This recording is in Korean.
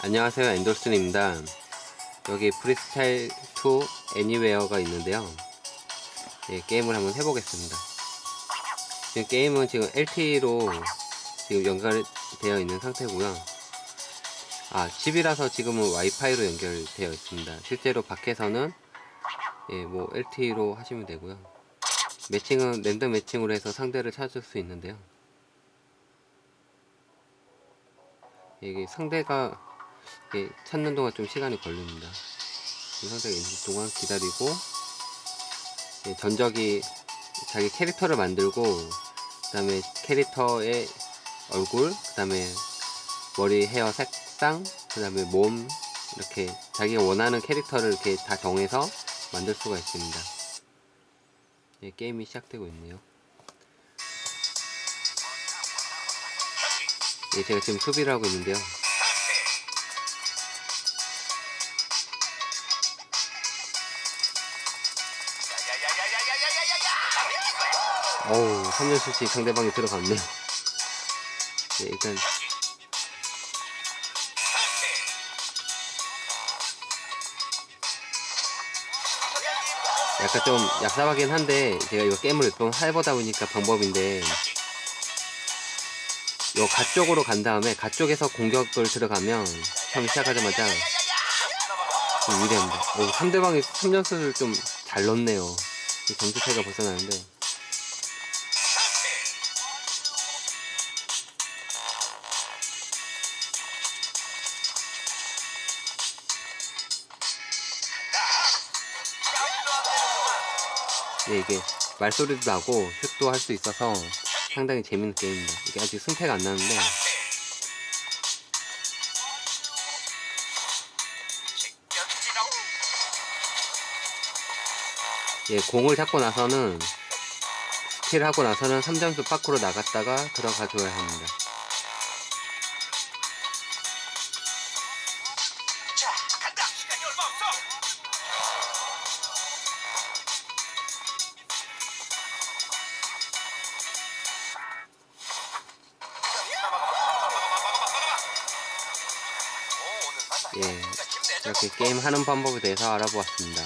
안녕하세요 엔돌슨입니다. 여기 프리스타일 2 애니웨어가 있는데요. 예, 게임을 한번 해보겠습니다. 지금 게임은 지금 LTE로 지금 연결되어 있는 상태고요. 아 집이라서 지금은 와이파이로 연결되어 있습니다. 실제로 밖에서는 예, 뭐 LTE로 하시면 되고요. 매칭은 랜덤 매칭으로 해서 상대를 찾을 수 있는데요. 이게 상대가 이게 찾는 동안 좀 시간이 걸립니다. 있는 동안 기다리고 예, 전적이 자기 캐릭터를 만들고 그 다음에 캐릭터의 얼굴 그 다음에 머리 헤어 색상 그 다음에 몸 이렇게 자기가 원하는 캐릭터를 이렇게 다 정해서 만들 수가 있습니다. 예, 게임이 시작되고 있네요. 예, 제가 지금 수비를 하고 있는데요. 어우, 3연수씩 상대방이 들어갔네요. 네, 일단, 약간 좀 얍삽하긴 한데, 제가 이거 게임을 좀 해보다 보니까 방법인데, 요 가쪽으로 간 다음에 가쪽에서 공격을 들어가면 처음 시작하자마자 좀 유리합니다. 오, 상대방이 3연수를 좀 잘 넣네요. 이 점수 차이가 벌써 나는데. 이게 말소리도 나고 슛도 할 수 있어서 상당히 재밌는 게임입니다. 이게 아직 승패가 안 나는데 예, 공을 잡고 나서는 스킬 하고 나서는 3점수 밖으로 나갔다가 들어가줘야 합니다. 예. 이렇게 게임 하는 방법에 대해서 알아보았습니다.